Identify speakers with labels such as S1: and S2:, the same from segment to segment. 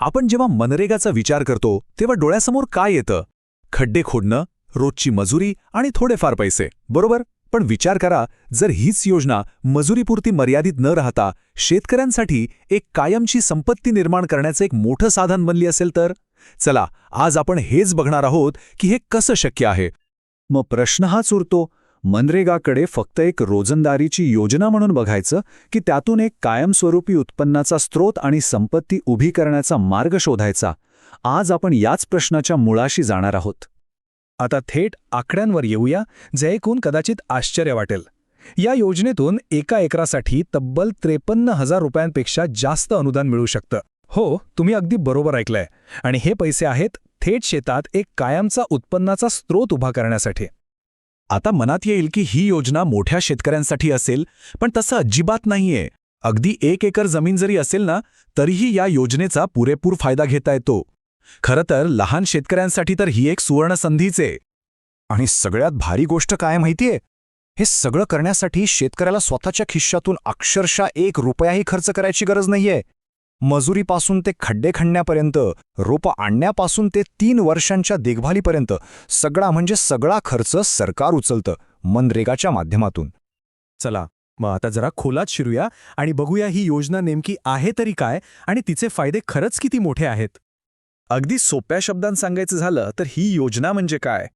S1: आपण जेव्हा मनरेगाचा विचार करतो तेव्हा डोळ्यासमोर काय येतं? खड्डे खोडणं रोजची मजुरी आणि थोडेफार पैसे बरोबर? पण विचार करा जर हीच योजना मजुरीपुरती मर्यादित न राहता शेतकऱ्यांसाठी एक कायमची संपत्ती निर्माण करण्याचं एक मोठं साधन बनली असेल तर? चला आज आपण हेच बघणार आहोत की हे कसं शक्य आहे.
S2: मग प्रश्न हाच उरतो मनरेगाकडे फक्त एक रोजंदारीची योजना म्हणून बघायचं की त्यातून एक कायमस्वरूपी उत्पन्नाचा स्रोत आणि संपत्ती उभी करण्याचा मार्ग शोधायचा. आज आपण याच प्रश्नाच्या मुळाशी जाणार आहोत.
S3: आता थेट आकड्यांवर येऊया जे ऐकून कदाचित आश्चर्य वाटेल. या योजनेतून एका एकरासाठी तब्बल त्रेपन्न हजार रुपयांपेक्षा जास्त अनुदान मिळू शकतं. हो तुम्ही अगदी बरोबर ऐकलंय. आणि हे पैसे आहेत थेट शेतात एक कायमचा उत्पन्नाचा स्रोत उभा करण्यासाठी.
S1: आता मनात येईल की ही योजना मोठ्या शेतकऱ्यांसाठी असेल पण तसं अजिबात नाहीये. अगदी एक एकर जमीन जरी असेल ना तरीही या योजनेचा पुरेपूर फायदा घेता येतो. खरं तर लहान शेतकऱ्यांसाठी तर ही एक सुवर्ण संधीच आहे.
S4: आणि सगळ्यात भारी गोष्ट काय माहितीये? हे सगळं करण्यासाठी शेतकऱ्याला स्वतःच्या खिश्यातून अक्षरशः एक रुपयाही खर्च करायची गरज नाहीये. मजुरीपासून ते खड्डे खणण्यापर्यंत रोपं आणण्यापासून ते तीन वर्षांच्या देखभालीपर्यंत सगळा म्हणजे सगळा खर्च सरकार उचलतं मनरेगाच्या माध्यमातून.
S3: चला मग आता जरा खोलात शिरूया आणि बघूया ही योजना नेमकी आहे तरी काय आणि तिचे फायदे खरंच किती मोठे आहेत.
S1: अगदी सोप्या शब्दांत सांगायचं झालं तर ही योजना म्हणजे काय?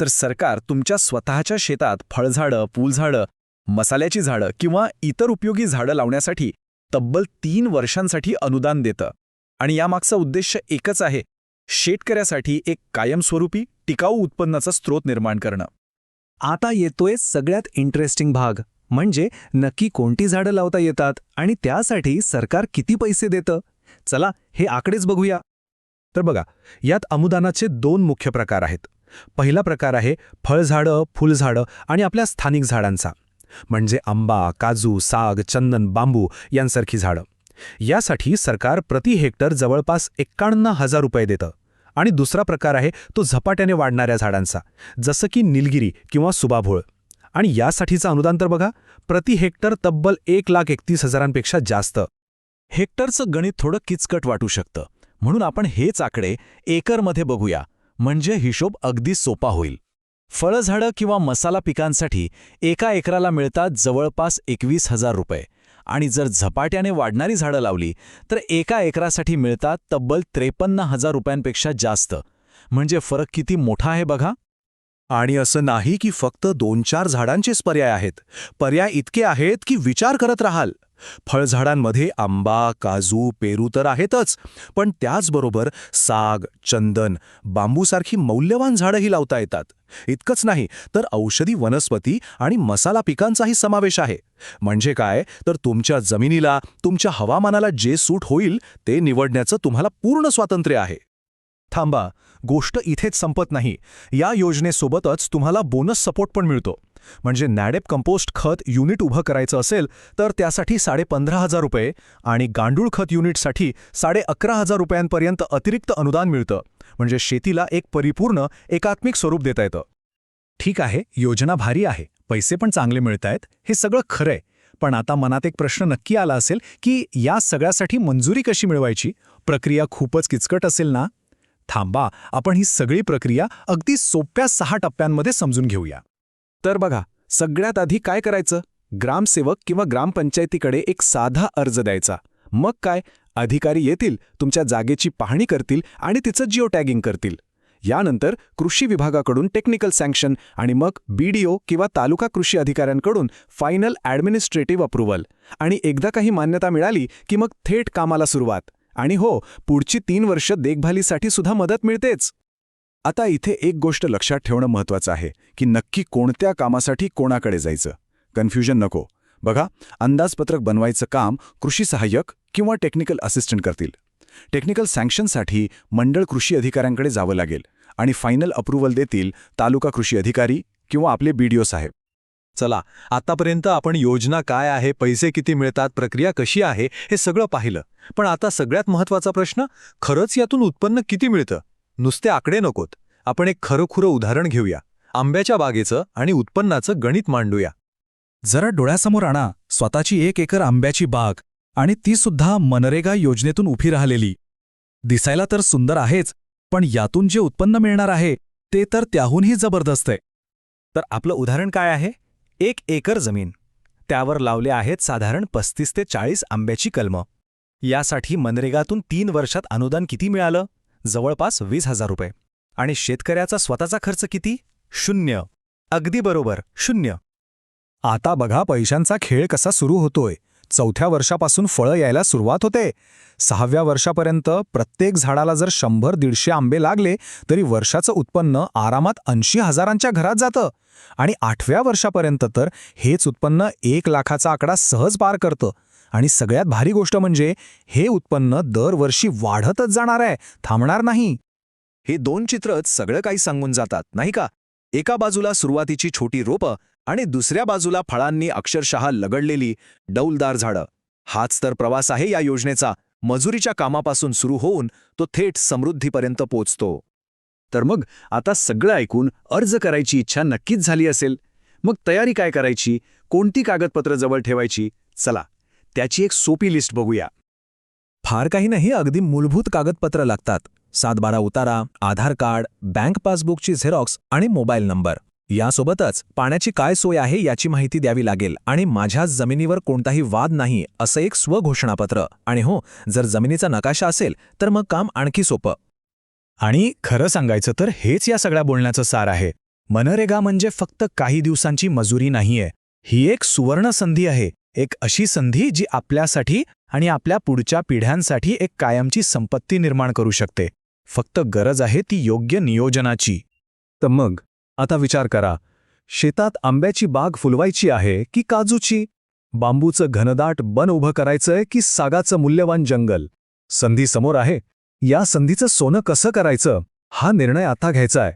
S1: तर सरकार तुमच्या स्वतःच्या शेतात फळझाडं फुलझाडं मसाल्याची झाडं किंवा इतर उपयोगी झाडं लावण्यासाठी तब्बल तीन वर्षांसाठी अनुदान देतं. आणि यामागचा उद्देश एकच आहे शेतकऱ्यासाठी एक कायमस्वरूपी टिकाऊ उत्पन्नाचा स्रोत निर्माण करणं.
S3: आता येतोय सगळ्यात इंटरेस्टिंग भाग म्हणजे नक्की कोणती झाडं लावता येतात आणि त्यासाठी सरकार किती पैसे देतं? चला हे आकडेच बघूया. तर बघा यात अनुदानाचे दोन मुख्य प्रकार आहेत. पहिला प्रकार आहे फळझाडं फुलझाडं आणि आपल्या स्थानिक झाडांचा. म्हणजे आंबा काजू साग चंदन बांबू यांसारखी झाडं. यासाठी सरकार प्रति हेक्टर जवळपास एक्काण्ण हजार रुपये देतं. आणि दुसरा प्रकार आहे तो झपाट्याने वाढणाऱ्या झाडांचा जसं की निलगिरी किंवा सुबाभोळ. आणि यासाठीचं अनुदान तर बघा प्रति हेक्टर तब्बल एक लाख एकतीस हजारांपेक्षा जास्त.
S1: हेक्टरचं गणित थोडं किचकट वाटू शकतं. म्हणून आपण हेच आकडे एकरमध्ये बघूया. म्हणजे हिशोब अगदी सोपा होईल. फळझाडं किंवा मसाला पिकांसाठी एका एकराला मिळतात जवळपास एकवीस हजार रुपये. आणि जर झपाट्याने वाढणारी झाडं लावली तर एका एकरासाठी मिळतात तब्बल त्रेपन्न हजार रुपयांपेक्षा जास्त. म्हणजे फरक किती मोठा आहे बघा.
S2: आणि असं नाही की फक्त दोन चार झाडांचेच पर्याय आहेत. पर्याय इतके आहेत की विचार करत राहाल. फळझाडांमध्ये आंबा काजू पेरू तर आहेतच पण त्याचबरोबर साग चंदन बांबूसारखी मौल्यवान झाडंही लावता येतात. इतकंच नाही तर औषधी वनस्पती आणि मसाला पिकांचाही समावेश आहे. म्हणजे काय? तर तुमच्या जमिनीला तुमच्या हवामानाला जे सूट होईल ते निवडण्याचं तुम्हाला पूर्ण स्वातंत्र्य आहे.
S3: थांबा गोष्ट इथेच संपत नाही. या योजनेसोबतच तुम्हाला बोनस सपोर्ट पण मिळतो. म्हणजे नॅडेप कंपोस्ट खत युनिट उभं करायचं असेल तर त्यासाठी साडेपंधरा हजार रुपये आणि गांडूळ खत युनिटसाठी साडे अकरा हजार रुपयांपर्यंत अतिरिक्त अनुदान मिळतं. म्हणजे शेतीला एक परिपूर्ण एकात्मिक स्वरूप देता येतं. ठीक आहे योजना भारी आहे. पैसे पण चांगले मिळत आहेत हे सगळं खरंय पण आता मनात एक प्रश्न नक्की आला असेल की या सगळ्यासाठी मंजुरी कशी मिळवायची? प्रक्रिया खूपच किचकट असेल ना? थांबा आपण ही सगळी प्रक्रिया अगदी सोप्या सहा टप्प्यांमध्ये समजून घेऊया. तर बघा सगळ्यात आधी काय करायचं? ग्रामसेवक किंवा ग्रामपंचायतीकडे एक साधा अर्ज द्यायचा. मग काय? अधिकारी येतील तुमच्या जागेची पाहणी करतील आणि तिचं जिओ टॅगिंग करतील. यानंतर कृषी विभागाकडून टेक्निकल सँक्शन आणि मग बीडीओ किंवा तालुका कृषी अधिकाऱ्यांकडून फायनल ॲडमिनिस्ट्रेटिव्ह अप्रुव्हल आणि एकदा काही मान्यता मिळाली की मग थेट कामाला सुरुवात. आणि हो पुढची तीन वर्ष देखभालीसाठी सुद्धा मदत मिळतेच.
S2: आता इथे एक गोष्ट लक्षात ठेवणं महत्वाचं आहे की नक्की कोणत्या कामासाठी कोणाकडे जायचं? कन्फ्युजन नको. बघा अंदाजपत्रक बनवायचं काम कृषी सहाय्यक किंवा टेक्निकल असिस्टंट करतील. टेक्निकल सँक्शनसाठी मंडळ कृषी अधिकाऱ्यांकडे जावं लागेल आणि फायनल अप्रुव्हल देतील तालुका कृषी अधिकारी किंवा आपले बीडीओ साहेब.
S3: चला आतापर्यंत आपण योजना काय आहे पैसे किती मिळतात प्रक्रिया कशी आहे हे सगळं पाहिलं. पण आता सगळ्यात महत्त्वाचा प्रश्न खरंच यातून उत्पन्न किती मिळतं? नुसते आकडे नकोत. आपण एक खरंखुरं उदाहरण घेऊया. आंब्याच्या बागेचं आणि उत्पन्नाचं गणित मांडूया.
S5: जरा डोळ्यासमोर आणा. स्वतःची एक एकर आंब्याची बाग आणि ती सुद्धा मनरेगा योजनेतून उभी राहिलेली. दिसायला तर सुंदर आहेच पण यातून जे उत्पन्न मिळणार आहे ते तर त्याहूनही जबरदस्त आहे.
S3: तर आपलं उदाहरण काय आहे? एक एकर जमीन. त्यावर लावले आहेत साधारण पस्तीस ते चाळीस आंब्याची कलमं. यासाठी मनरेगातून तीन वर्षात अनुदान किती मिळालं? जवळपास वीस हजार रुपये. आणि शेतकऱ्याचा स्वतःचा खर्च किती? शून्य. अगदी बरोबर शून्य.
S4: आता बघा पैशांचा खेळ कसा सुरू होतोय. चौथ्या वर्षापासून फळं यायला सुरुवात होते. सहाव्या वर्षापर्यंत प्रत्येक झाडाला जर शंभर दीडशे आंबे लागले तरी वर्षाचं उत्पन्न आरामात ऐंशी हजारांच्या घरात जातं. आणि आठव्या वर्षापर्यंत तर हेच उत्पन्न एक लाखाचा आकडा सहज पार करतं. आणि सगळ्यात भारी गोष्ट म्हणजे हे उत्पन्न दरवर्षी वाढतच जाणार आहे. थांबणार नाही.
S2: हे दोन चित्रच सगळं काही सांगून जातात नाही का? एका बाजूला सुरुवातीची छोटी रोपं आणि दुसऱ्या बाजूला फळांनी अक्षरशः लगडलेली डौलदार झाडं. हाच तर प्रवास आहे या योजनेचा. मजुरीच्या कामापासून सुरू होऊन तो थेट समृद्धीपर्यंत पोचतो. तर मग आता सगळं ऐकून अर्ज करायची इच्छा नक्कीच झाली असेल. मग तयारी काय करायची? कोणती कागदपत्र जवळ ठेवायची? चला. त्याची एक सोपी लिस्ट बघूया.
S3: फार काही नाही अगदी मूलभूत कागदपत्र लागतात. सातबारा उतारा आधार कार्ड बँक पासबुकची झेरॉक्स आणि मोबाईल नंबर. यासोबतच पाण्याची काय सोय आहे याची माहिती द्यावी लागेल आणि माझ्या जमिनीवर कोणताही वाद नाही असं एक स्वघोषणापत्र. आणि हो जर जमिनीचा नकाशा असेल तर मग काम आणखी सोपं.
S4: आणि खरं सांगायचं तर हेच या सगळ्या बोलण्याचं सार आहे. मनरेगा म्हणजे फक्त काही दिवसांची मजुरी नाहीये. ही एक सुवर्ण संधी आहे. एक अशी संधी जी आपल्यासाठी आणि आपल्या पुढच्या पिढ्यांसाठी एक कायमची संपत्ती निर्माण करू शकते. फक्त गरज आहे ती योग्य नियोजनाची. तर मग आता विचार करा शेतात आंब्याची बाग फुलवायची आहे की काजूची? बांबूचं घनदाट बन उभं करायचंय की सागाचं मूल्यवान जंगल? संधी समोर आहे. या संधीचं सोनं कसं करायचं? हा निर्णय आता घ्यायचा आहे.